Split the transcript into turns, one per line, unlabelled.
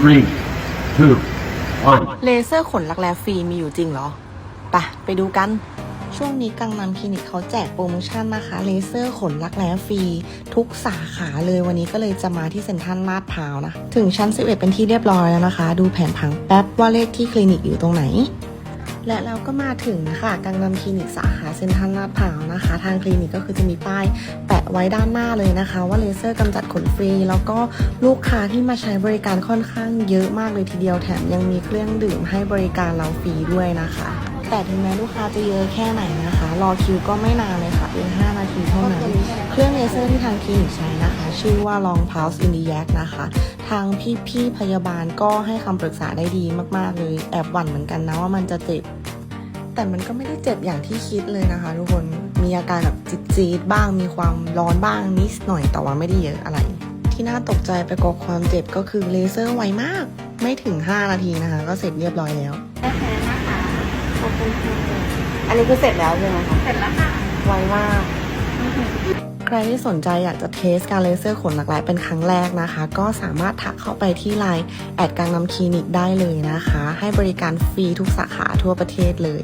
Three, two, one.
เลเซอร์ขนรักแร้ฟรีมีอยู่จริงเหรอปะไปดูกัน ช่วงนี้กังนันคลินิกเขาแจกโปรโมชั่นนะคะ เลเซอร์ขนรักแร้ฟรี ทุกสาขาเลยวันนี้ก็เลยจะมาที่เซ็นทรัลลาดพร้าวนะ ถึงชั้น 11 เป็นที่เรียบร้อยแล้วนะคะ ดูแผนผังแป๊บว่าเลขที่คลินิกอยู่ตรงไหน และเราก็มาถึงค่ะกังนำคลินิกสาขาเซ็นทรัลลาดพร้าวนะคะ ทางคลินิกก็คือจะมีป้ายแปะไว้ด้านหน้าเลยนะคะ ว่าเลเซอร์กำจัดขนฟรี แล้วก็ลูกค้าที่มาใช้บริการค่อนข้างเยอะมากเลยทีเดียวแถมยังมีเครื่องดื่มให้บริการเราฟรีด้วยนะคะ แต่ถึงแม้ลูกค้าจะเยอะแค่ไหนนะคะ รอคิวก็ไม่นานเลยค่ะเพียง5นาทีเท่านั้นเครื่องเลเซอร์ที่ทางคลินิกใช้นะคะ ชื่อว่า Long Pulse i n d i a c นะคะทางพี่ๆพยาบาลก็ให้คำปรึกษาได้ดีมาก ๆ เลย แอบหวั่นเหมือนกันนะว่ามันจะเจ็บ แต่มันก็ไม่ได้เจ็บอย่างที่คิดเลยนะคะ ทุกคนมีอาการแบบจี๊ดๆบ้างมีความร้อนบ้างนิดหน่อยแต่ว่าไม่ได้เยอะอะไร ที่น่าตกใจไปกว่าความเจ็บก็คือเลเซอร์ไวมาก ไม่ถึง 5 นาทีนะคะ ก็เสร็จเรียบร้อยแล้วขอบคุณค่ะอันนี้คือเสร็จแล้วใช่ไหมคะ
เสร็จแล้วค่ะ
ไวมากใครที่สนใจอยากจะเทสการเลเซอร์ขนหลากหลายเป็นครั้งแรกนะคะ ก็สามารถทักเข้าไปที่ไลน์แอดกังนำคลินิกได้เลยนะคะ ให้บริการฟรีทุกสาขาทั่วประเทศเลย